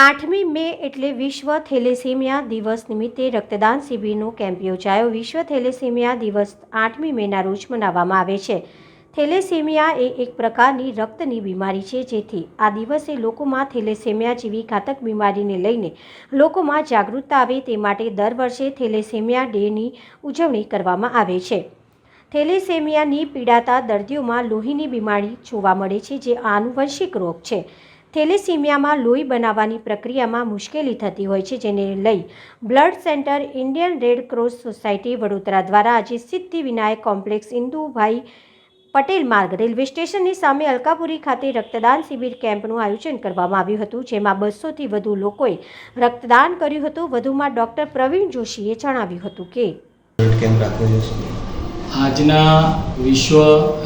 આઠમી મે એટલે વિશ્વ થેલેસેમિયા દિવસ નિમિત્તે રક્તદાન શિબિરનો કેમ્પ યોજાયો. વિશ્વ થેલેસેમિયા દિવસ આઠમી મેના રોજ મનાવવામાં આવે છે. થેલેસેમિયા એ એક પ્રકારની રક્તની બીમારી છે, જેથી આ દિવસે લોકોમાં થેલેસેમિયા જેવી ઘાતક બીમારીને લઈને લોકોમાં જાગૃતતા આવે તે માટે દર વર્ષે થેલેસેમિયા ડેની ઉજવણી કરવામાં આવે છે. થેલેસેમિયાની પીડાતા દર્દીઓમાં લોહીની બીમારી જોવા મળે છે, જે આનુવંશિક રોગ છે. થેલેસીમિયામાં લોહી બનાવવાની પ્રક્રિયામાં મુશ્કેલી થતી હોય છે, જેને લઈ blood centre Indian red cross society Vadodara દ્વારા આજે સિદ્ધિ વિનાયક કોમ્પ્લેક્સ ઇન્દુભાઈ પટેલ માર્ગ રેલવે સ્ટેશનની સામે અલકાપુરી ખાતે રક્તદાન શિબિર કેમ્પનું આયોજન કરવામાં આવ્યું હતું, જેમાં બસોથી વધુ લોકોએ રક્તદાન કર્યું હતું. વધુમાં ડૉક્ટર પ્રવીણ જોશીએ જણાવ્યું હતું કે કેમ્પ રાખવો છે. આજના વિશ્વ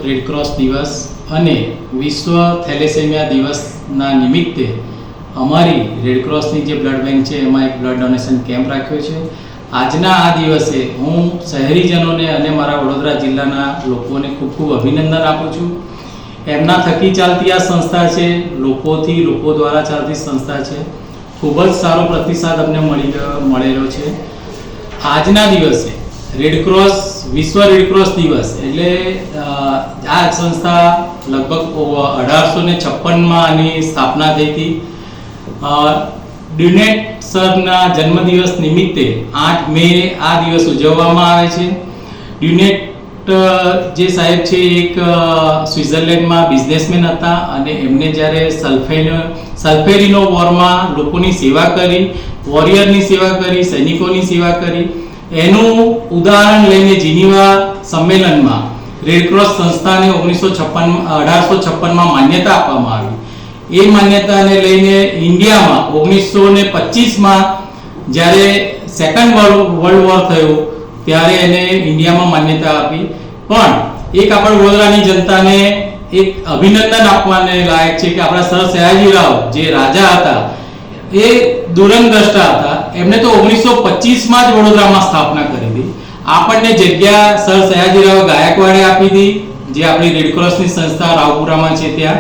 રેડક્રોસ દિવસ અને વિશ્વ થેલેસેમિયા દિવસના નિમિત્તે અમારી રેડક્રોસની જે બ્લડ બેંક છે, એમાં એક બ્લડ ડોનેશન કેમ્પ રાખ્યો છે. આજના આ દિવસે હું શહેરીજનોને અને મારા વડોદરા જિલ્લાના લોકોને ખૂબ ખૂબ અભિનંદન આપું છું. એમના થકી ચાલતી આ સંસ્થા છે, લોકોથી લોકો દ્વારા ચાલતી સંસ્થા છે. ખૂબ જ સારો પ્રતિસાદ અમને મળી મળેલો છે. આજના દિવસે રેડક્રોસ વિશ્વ રેડક્રોસ દિવસ. એટલે આ સંસ્થા લગભગ અઢારસો ને છપ્પનમાં આની સ્થાપના થઈ હતી. ડ્યુનેટ સરના જન્મદિવસ નિમિત્તે આઠ મે આ દિવસ ઉજવવામાં આવે છે. ડ્યુનેટ જે સાહેબ છે, એક સ્વિટ્ઝરલેન્ડમાં બિઝનેસમેન હતા અને એમને જ્યારે સલ્ફેન, સલ્ફેરીનો વોરમાં લોકોની સેવા કરી, વોરિયરની સેવા કરી, સૈનિકોની સેવા કરી એનું ઉદાહરણ લઈને જીનીવા સંમેલનમાં રેડક્રોસ સંસ્થાને ઓગણીસો છપ્પન અઢારસો છપ્પનમાં માન્યતા આપવામાં આવી. એ માન્યતાને લઈને ઇન્ડિયામાં ઓગણીસો ને પચીસમાં જ્યારે સેકન્ડ વર્લ્ડ વર્લ્ડ વોર થયો, ત્યારે એને ઇન્ડિયામાં માન્યતા આપી. પણ એક આપણા વડોદરાની જનતાને એક અભિનંદન આપવાને લાયક છે કે આપણા સર સયાજીરાવ જે રાજા હતા એ દૂરંદ્રષ્ટા હતા. એમને તો ઓગણીસો પચીસમાં જ વડોદરામાં સ્થાપના કરી હતી. આપણને જગ્યા સર સયાજીરાવ ગાયકવાડે આપી હતી, જે આપણી રેડક્રોસની સંસ્થા રાવપુરામાં છે ત્યાં.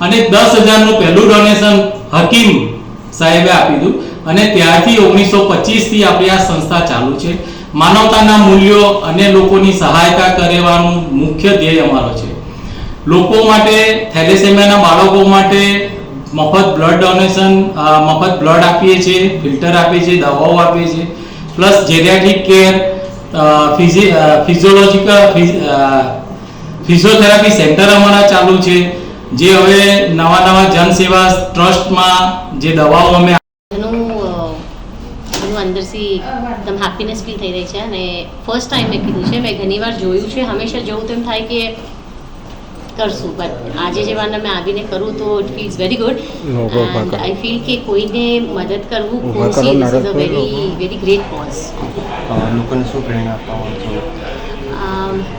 અને દસ હજારનું પહેલું ડોનેશન હકીમ સાહેબે આપી દીધું અને ત્યારથી ઓગણીસો પચીસથી આપણી આ સંસ્થા ચાલુ છે. માનવતાના મૂલ્યો અને લોકોની સહાયતા કરવાનું મુખ્ય ધ્યેય અમારો છે. લોકો માટે, થેલેસેમિયાના બાળકો માટે મફત બ્લડ ડોનેશન મફત બ્લડ આપીએ છીએ ફિલ્ટર આપીએ છીએ, દવાઓ આપીએ છીએ. Plus geriatric care physiological physiotherapy centre અમારા ચાલુ છે, જે હવે નવા નવા જનસેવા ટ્રસ્ટમાં જે દવાઓ અમે અંદરથી એકદમ હેપીનેસ ફીલ થઈ રહી છે. અને ફર્સ્ટ ટાઈમ મેં કીધું છે, મેં ઘણી વાર જોયું છે, હંમેશા જોઉં તેમ થાય કે કરશું બટ આજે જે વાર મેં આવીને કરું તો it feels very good and I feel કે કોઈને મદદ કરવું cozy is a very very great cause લોકોને શું પ્રેરણા આપવા માંગો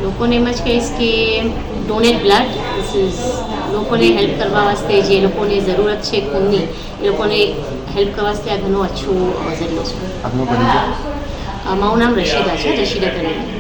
લોકોને એમ જ કહીશ કે ડોનેટ બ્લડ ધીસ ઇઝ લોકોને હેલ્પ કરવા વાસ્તે જે લોકોને જરૂરત છે ખૂનની એ લોકોને હેલ્પ કરવા વાસ્તે આ ઘણો અચ્છો ઝરિયો છે. આપનો પરિચય મારું નામ રશીદા છે રશીદા તરીકે.